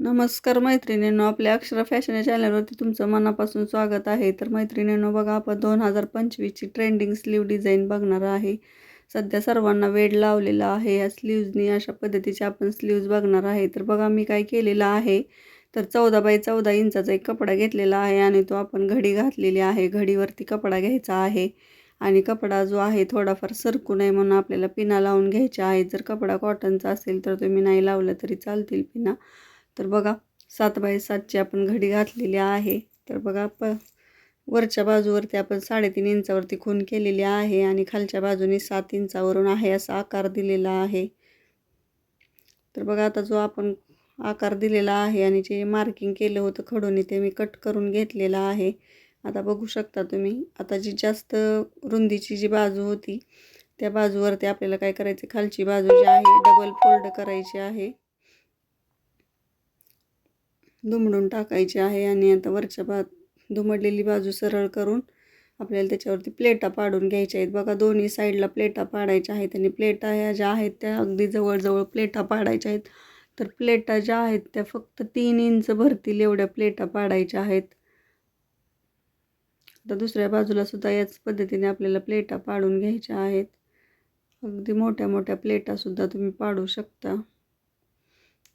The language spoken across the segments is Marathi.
नमस्कार मैत्रिणींनो आपल्या अक्षरा फॅशन या चॅनलवरती तुमचं मनापासून स्वागत आहे. तर मैत्रिणींनो बघा आपण दोन हजार पंचवीसची ट्रेंडिंग स्लीव डिझाईन बघणार आहे. सध्या सर्वांना वेड लावलेला आहे. या स्लीव्जनी अशा पद्धतीचे आपण स्लीव्ज बघणार आहे. तर बघा मी काय केलेलं आहे. तर चौदा बाय चौदा इंचाचा एक कपडा घेतलेला आहे आणि तो आपण घडी घातलेली आहे. घडीवरती कपडा घ्यायचा आहे आणि कपडा जो आहे थोडाफार सरकू नये म्हणून आपल्याला पिना लावून घ्यायच्या आहे जर कपडा कॉटनचा असेल तर तुम्ही नाही लावलं तरी चालतील पिना. तर बघा सात बाय सातची आपण घडी घातलेली आहे. तर बघा प वरच्या बाजूवरती आपण साडेतीन इंचावरती खून केलेली आहे आणि खालच्या बाजूने सात इंचावरून आहे असा आकार दिलेला आहे. तर बघा आता जो आपण आकार दिलेला आहे आणि जे मार्किंग केलं होतं खडूने ते मी कट करून घेतलेलं आहे. आता बघू शकता तुम्ही आता जी जास्त रुंदीची जी बाजू होती त्या बाजूवरती आपल्याला काय करायचं? खालची बाजू जी आहे डबल फोल्ड करायची आहे. दुमडून टाकायची आहे आणि आता वरच्या बा दुमडलेली बाजू सरळ करून आपल्याला त्याच्यावरती प्लेटा पाडून घ्यायच्या आहेत. बघा दोन्ही साईडला प्लेटा पाडायच्या आहेत आणि प्लेटा ह्या ज्या आहेत त्या अगदी जवळजवळ प्लेटा पाडायच्या आहेत. तर प्लेटा ज्या आहेत त्या फक्त तीन इंच भरतील एवढ्या प्लेटा पाडायच्या आहेत. आता दुसऱ्या बाजूला सुद्धा याच पद्धतीने आपल्याला प्लेटा पाडून घ्यायच्या आहेत. अगदी मोठ्या मोठ्या प्लेटासुद्धा तुम्ही पाडू शकता.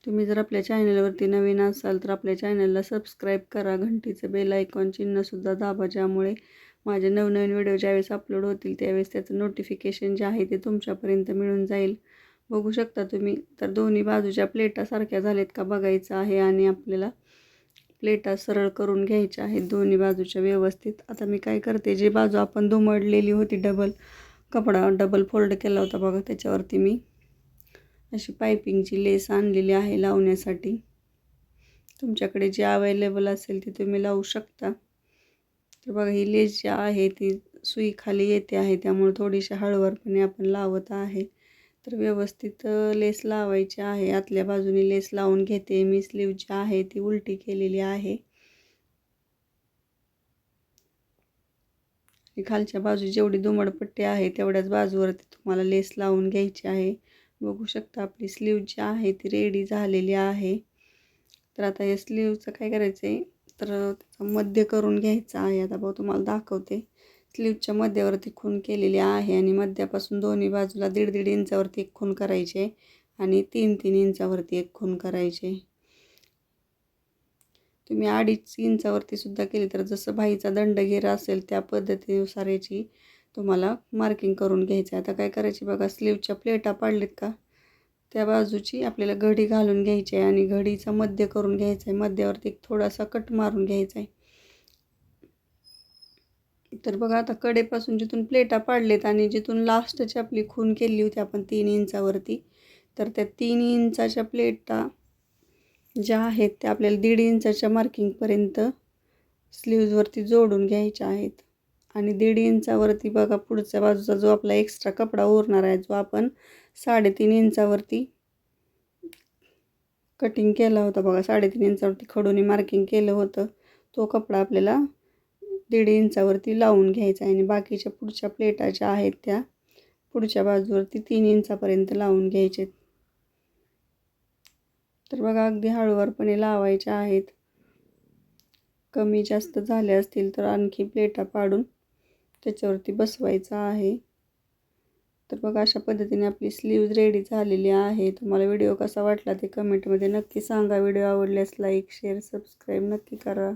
तुम्ही जर आपल्या चॅनलवरती नवीन असाल तर आपल्या चॅनलला सबस्क्राईब करा. घंटीचं बेल आयकॉन चिन्हसुद्धा दाबा ज्यामुळे माझे नवनवीन व्हिडिओ ज्यावेळेस अपलोड होतील त्यावेळेस त्याचं नोटिफिकेशन जे आहे ते तुमच्यापर्यंत मिळून जाईल. बघू शकता तुम्ही. तर दोन्ही बाजूच्या प्लेटा सारख्या झाल्यात का बघायचं आहे आणि आपल्याला प्लेटा सरळ करून घ्यायच्या आहेत दोन्ही बाजूच्या व्यवस्थित. आता मी काय करते जी बाजू आपण दुमडलेली होती डबल कपडा डबल फोल्ड केला होता बघा त्याच्यावरती मी अशी पायपिंगची लेस आणलेली आहे लावण्यासाठी. तुमच्याकडे जी अवेलेबल असेल ते तुम्ही लावू शकता. तर बघा ही लेस जी आहे ती सुई खाली येते आहे त्यामुळे थोडीशी हळूवारपणे आपण लावत आहे. तर व्यवस्थित लेस लावायची आहे. आतल्या बाजूने लेस लावून घेते मी. स्लीव जी आहे ती उलटी केलेली आहे. खालच्या बाजू जेवढी दुमडपट्टी आहे तेवढ्याच बाजूवरती तुम्हाला लेस लावून घ्यायची आहे. बघू शकता आपली स्लीव जी आहे ती रेडी झालेली आहे. तर आता या स्लीवचं काय करायचं आहे तर त्याचं मध्य करून घ्यायचं आहे. आता भाऊ तुम्हाला दाखवते. स्लीवच्या मध्यावरती खून केलेली आहे आणि मध्यापासून दोन्ही बाजूला दीड दीड इंचावरती एक खून करायचे आणि तीन तीन इंचावरती एक खून करायचे. तुम्ही अडीच इंचावरती सुद्धा केली तर जसं भाईचा दंडघेरा असेल त्या पद्धतीनुसार याची तुम्हाला मार्किंग करून घ्यायचं आहे. आता काय करायची बघा स्लीवच्या प्लेटा पाडलेत का? त्या बाजूची आपल्याला घडी घालून घ्यायची आहे आणि घडीचा मध्य करून घ्यायचा आहे. मध्यावरती एक थोडासा कट मारून घ्यायचा आहे. तर बघा आता कडेपासून जिथून प्लेटा पाडलेत आणि जिथून लास्टची आपली खून केली होती आपण तीन इंचावरती तर त्या तीन इंचाच्या प्लेटा ज्या आहेत त्या आपल्याला दीड इंचाच्या मार्किंगपर्यंत स्लीव्जवरती जोडून घ्यायच्या आहेत. आणि दीड इंचावरती बघा पुढच्या बाजूचा जो आपला एक्स्ट्रा कपडा उरणार आहे जो आपण साडेतीन इंचावरती कटिंग केला होता बघा साडेतीन इंचावरती खडूने मार्किंग केलं होतं. तो कपडा आपल्याला दीड इंचावरती लावून घ्यायचा आहे आणि बाकीच्या पुढच्या प्लेटा ज्या आहेत त्या पुढच्या बाजूवरती तीन इंचापर्यंत लावून घ्यायचे तर बघा अगदी हळूवारपणे लावायच्या आहेत. कमी जास्त झाले असतील तर आणखी प्लेटा पाडून त्याच्यावरती बसवायचा आहे. तर बघा अशा पद्धतीने आपली स्लीव्ज रेडी झालेली आहे. तुम्हाला व्हिडिओ कसा वाटला ते कमेंटमध्ये नक्की सांगा. व्हिडिओ आवडल्यास लाईक शेअर सबस्क्राईब नक्की करा.